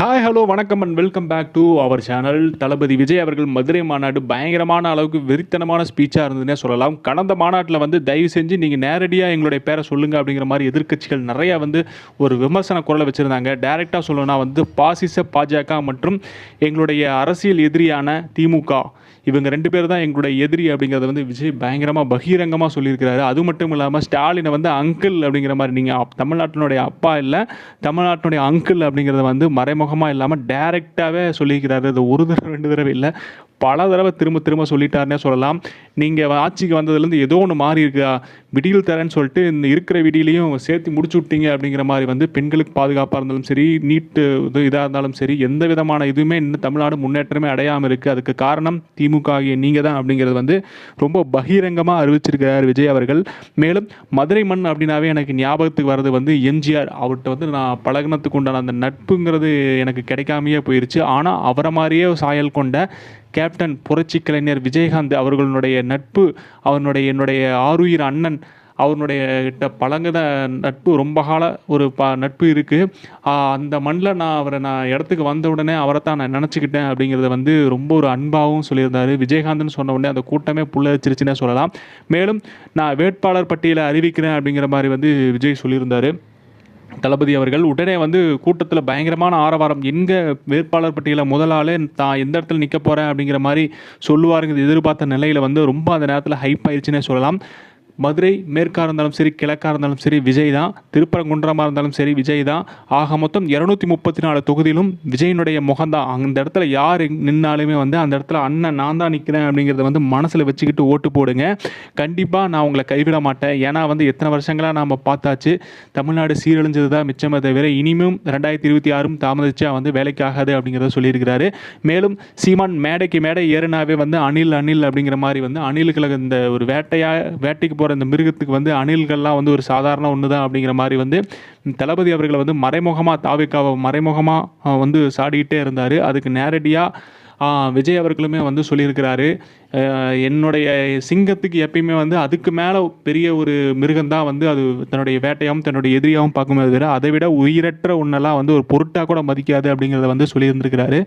Hi hello வணக்கம் and welcome back to our channel Thalapathy Vijay அவர்கள் மதுரை மாநாடு பயங்கரமான அளவுக்கு வெறித்தனமான ஸ்பீச்சாக இருந்ததுன்னே சொல்லலாம். கடந்த மாநாட்டில் வந்து தயவு செஞ்சு நீங்கள் நேரடியாக எங்களுடைய பேரை சொல்லுங்கள் அப்படிங்கிற மாதிரி எதிர்க்கட்சிகள் நிறையா வந்து ஒரு விமர்சன குரலை வச்சுருந்தாங்க. டைரெக்டாக சொல்லணும்னா வந்து பாசிச பாஜக மற்றும் எங்களுடைய அரசியல் எதிரியான திமுக. இவங்க ரெண்டு பேர் தான் எங்களுடைய எதிரி அப்படிங்கிறத வந்து விஜய் பயங்கரமாக பகிரங்கமாக சொல்லியிருக்கிறாரு. அது மட்டும் இல்லாமல் ஸ்டாலினை வந்து அங்கிள் அப்படிங்கிற மாதிரி நீங்கள் தமிழ்நாட்டினுடைய அப்பா இல்லை தமிழ்நாட்டினுடைய அங்கிள் அப்படிங்கிறத வந்து மறைமுகமாக இல்லாமல் டைரெக்டாகவே சொல்லியிருக்கிறாரு. அது ஒரு தடவை ரெண்டு தடவை இல்லை. பல தடவை திரும்ப திரும்ப சொல்லிட்டாருன்னே சொல்லலாம். நீங்கள் ஆட்சிக்கு வந்ததுலேருந்து ஏதோ ஒன்று மாறி இருக்கா. விடியில் தரேன்னு சொல்லிட்டு இந்த இருக்கிற விடியிலையும் சேர்த்து முடிச்சு விட்டீங்க அப்படிங்கிற மாதிரி வந்து பெண்களுக்கு பாதுகாப்பாக இருந்தாலும் சரி நீட்டு இது இதாக இருந்தாலும் சரி எந்த விதமான இதுவுமே இன்னும் தமிழ்நாடு முன்னேற்றமே அடையாமல் இருக்குது அதுக்கு காரணம் திமுக ஆகிய நீங்கள் தான் அப்படிங்கிறது வந்து ரொம்ப பகிரங்கமாக அறிவிச்சிருக்கிறார் விஜய் அவர்கள். மேலும் மதுரை மண் அப்படின்னாவே எனக்கு ஞாபகத்துக்கு வர்றது வந்து எம்ஜிஆர். அவர்கிட்ட வந்து நான் பழகுனத்துக்கு உண்டான அந்த நட்புங்கிறது எனக்கு கிடைக்காமையே போயிருச்சு. ஆனால் அவரை மாதிரியே சாயல் கொண்ட கேப்டன் புரட்சி கலைஞர் விஜயகாந்த் அவர்களுடைய நட்பு அவனுடைய என்னுடைய ஆருயிர் அண்ணன் அவனுடைய கிட்ட பழகுத நட்பு ரொம்ப கால ஒரு ப நட்பு இருக்குது அந்த மண்ணில் நான் அவரை நான் இடத்துக்கு வந்த உடனே அவரை தான் நான் நினச்சிக்கிட்டேன் அப்படிங்கிறத வந்து ரொம்ப ஒரு அன்பாகவும் சொல்லியிருந்தார். விஜயகாந்த்னு சொன்ன உடனே அந்த கூட்டமே புள்ளரிச்சிருச்சுன்னே சொல்லலாம். மேலும் நான் வேட்பாளர் பட்டியலை அறிவிக்கிறேன் அப்படிங்கிற மாதிரி வந்து விஜய் சொல்லியிருந்தார். தளபதி அவர்கள் உடனே வந்து கூட்டத்தில் பயங்கரமான ஆரவாரம் எங்கே வேட்பாளர் பட்டியலில் முதலாளே தான் எந்த இடத்துல நிற்க போகிறேன் அப்படிங்கிற மாதிரி சொல்லுவாருங்கிறது எதிர்பார்த்த நிலையில் வந்து ரொம்ப அந்த நேரத்தில் ஹைப் ஆயிடுச்சுன்னே சொல்லலாம். மதுரை மேற்காக இருந்தாலும் சரி கிழக்காக இருந்தாலும் சரி விஜய் தான். திருப்பரங்குன்றமாக இருந்தாலும் சரி விஜய் தான். ஆக மொத்தம் இரநூத்தி முப்பத்தி நாலு தொகுதியிலும் விஜயினுடைய முகம்தான் அந்த இடத்துல யார் நின்னாலுமே வந்து அந்த இடத்துல அண்ணன் நான் தான் நிற்கிறேன் அப்படிங்கிறத வந்து மனசில் வச்சுக்கிட்டு ஓட்டு போடுங்க. கண்டிப்பாக நான் உங்களை கைவிட மாட்டேன். ஏன்னா வந்து எத்தனை வருஷங்களாக நாம் பார்த்தாச்சு தமிழ்நாடு சீரழிஞ்சது தான் மிச்சமே தவிர இனிமும் ரெண்டாயிரத்தி இருபத்தி ஆறும் தாமதிச்சா வந்து வேலைக்கு ஆகாது அப்படிங்கிறத சொல்லியிருக்கிறாரு. மேலும் சீமான் மேடைக்கு மேடை ஏறினாவே வந்து அணில் அணில் அப்படிங்கிற மாதிரி வந்து அணில்களுக்கு இந்த ஒரு வேட்டையாக வேட்டைக்கு போகிற இந்த மிருகத்துக்கு வந்து அணில்கள்லாம் வந்து ஒரு சாதாரண ஒன்று தான் அப்படிங்கிற மாதிரி வந்து தளபதி அவர்களை வந்து மறைமுகமாக தாவிக்காவை மறைமுகமாக வந்து சாடிக்கிட்டே இருந்தார். அதுக்கு நேரடியாக விஜய் அவர்களுமே வந்து சொல்லியிருக்கிறாரு. என்னுடைய சிங்கத்துக்கு எப்பயுமே வந்து அதுக்கு மேலே பெரிய ஒரு மிருகம்தான் வந்து அது தன்னுடைய வேட்டையாகவும் தன்னுடைய எதிரியாகவும் பார்க்கும்போது தவிர அதை விட உயிரற்ற ஒன்றெல்லாம் வந்து ஒரு பொருட்டாக கூட மதிக்காது அப்படிங்கிறத வந்து சொல்லியிருந்திருக்கிறாரு.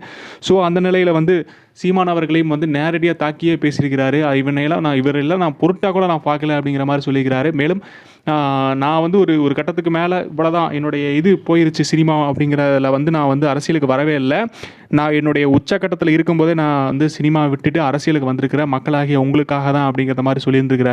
ஸோ அந்த நிலையில் வந்து சீமான் அவர்களையும் வந்து நேரடியாக தாக்கியே பேசியிருக்கிறாரு. இவனையெல்லாம் நான் இவரெல்லாம் நான் பொருட்டாக கூட நான் பார்க்கல அப்படிங்கிற மாதிரி சொல்லியிருக்கிறாரு. மேலும் நான் வந்து ஒரு ஒரு கட்டத்துக்கு மேலே இவ்வளோதான் என்னுடைய இது போயிருச்சு சினிமா அப்படிங்கிறதுல வந்து நான் வந்து அரசியலுக்கு வரவே இல்லை. நான் என்னுடைய உச்சக்கட்டத்தில் இருக்கும்போதே நான் வந்து சினிமா விட்டுட்டு அரசியலுக்கு இருக்கிற மக்களாகிய உங்களுக்காக தான் அப்படிங்கிற மாதிரி சொல்லியிருந்துருக்கிறார்.